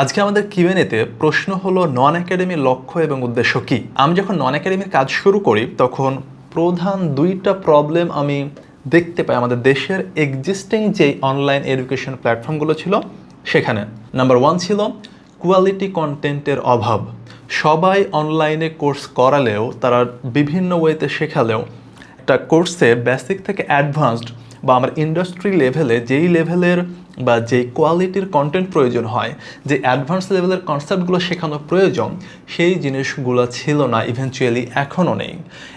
আজকে আমাদের কিউএনএতে প্রশ্ন হলো নন একাডেমির লক্ষ্য এবং উদ্দেশ্য কি? আমি যখন নন একাডেমির কাজ শুরু করি, তখন প্রধান দুইটা প্রবলেম আমি দেখতে পাই আমাদের দেশের এক্সিস্টিং যে অনলাইন এডুকেশন প্ল্যাটফর্মগুলো ছিল সেখানে। নাম্বার ওয়ান ছিল কোয়ালিটি কন্টেন্টের অভাব। সবাই অনলাইনে কোর্স করালেও, তারা বিভিন্ন ওয়েতে শেখালেও, একটা কোর্সে বেসিক থেকে অ্যাডভান্সড বা আমার ইন্ডাস্ট্রি লেভেলে যেই লেভেলের বা যেই কোয়ালিটির কন্টেন্ট প্রয়োজন হয়, যে অ্যাডভান্স লেভেলের কনসেপ্টগুলো শেখানো প্রয়োজন, সেই জিনিসগুলো ছিল না ইভেনচুয়ালি এখনও নেই।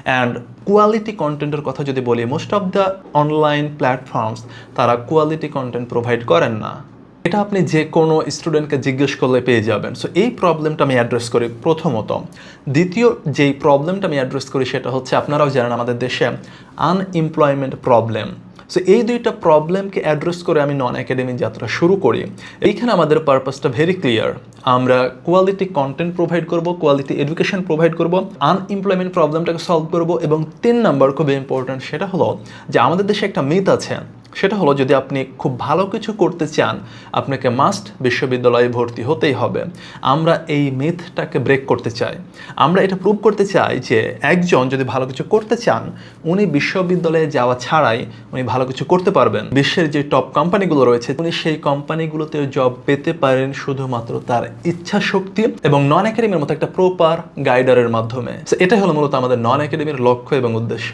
অ্যান্ড কোয়ালিটি কন্টেন্টের কথা যদি বলি most of the online platforms তারা কোয়ালিটি কন্টেন্ট প্রোভাইড করেন না। এটা আপনি যে কোনো স্টুডেন্টকে জিজ্ঞেস করলে পেয়ে যাবেন। সো এই প্রবলেমটা আমি অ্যাড্রেস করি প্রথমত। দ্বিতীয়, যেই প্রবলেমটা আমি অ্যাড্রেস করি, সেটা হচ্ছে, আপনারাও জানেন আমাদের দেশে আনএমপ্লয়মেন্ট প্রবলেম সো এই দুইটা প্রবলেমকে অ্যাড্রেস করে আমি নন একাডেমি যাত্রা শুরু করি। এইখানে আমাদের পারপাসটা ভেরি ক্লিয়ার আমরা কোয়ালিটি কন্টেন্ট প্রোভাইড করব কোয়ালিটি এডুকেশন প্রোভাইড করব আনএমপ্লয়মেন্ট প্রবলেমটাকে সলভ করব এবং তিন নাম্বার খুব ইম্পর্ট্যান্ট সেটা হলো যে আমাদের দেশে একটা মিথ আছে। সেটা হলো যদি আপনি খুব ভালো কিছু করতে চান, আপনাকে মাস্ট বিশ্ববিদ্যালয়ে ভর্তি হতেই হবে। আমরা এই মিথটাকে ব্রেক করতে চাই। আমরা এটা প্রুভ করতে চাই যে একজন যদি ভালো কিছু করতে চান, উনি বিশ্ববিদ্যালয়ে যাওয়া ছাড়াই উনি ভালো কিছু করতে পারবেন। বিশ্বের যে টপ কোম্পানিগুলো রয়েছে, উনি সেই কোম্পানিগুলোতে জব পেতে পারেন শুধুমাত্র তার ইচ্ছা শক্তি এবং নন একাডেমির মতো একটা প্রপার গাইডারের মাধ্যমে। এটাই হলো মূলত আমাদের নন একাডেমির লক্ষ্য এবং উদ্দেশ্য।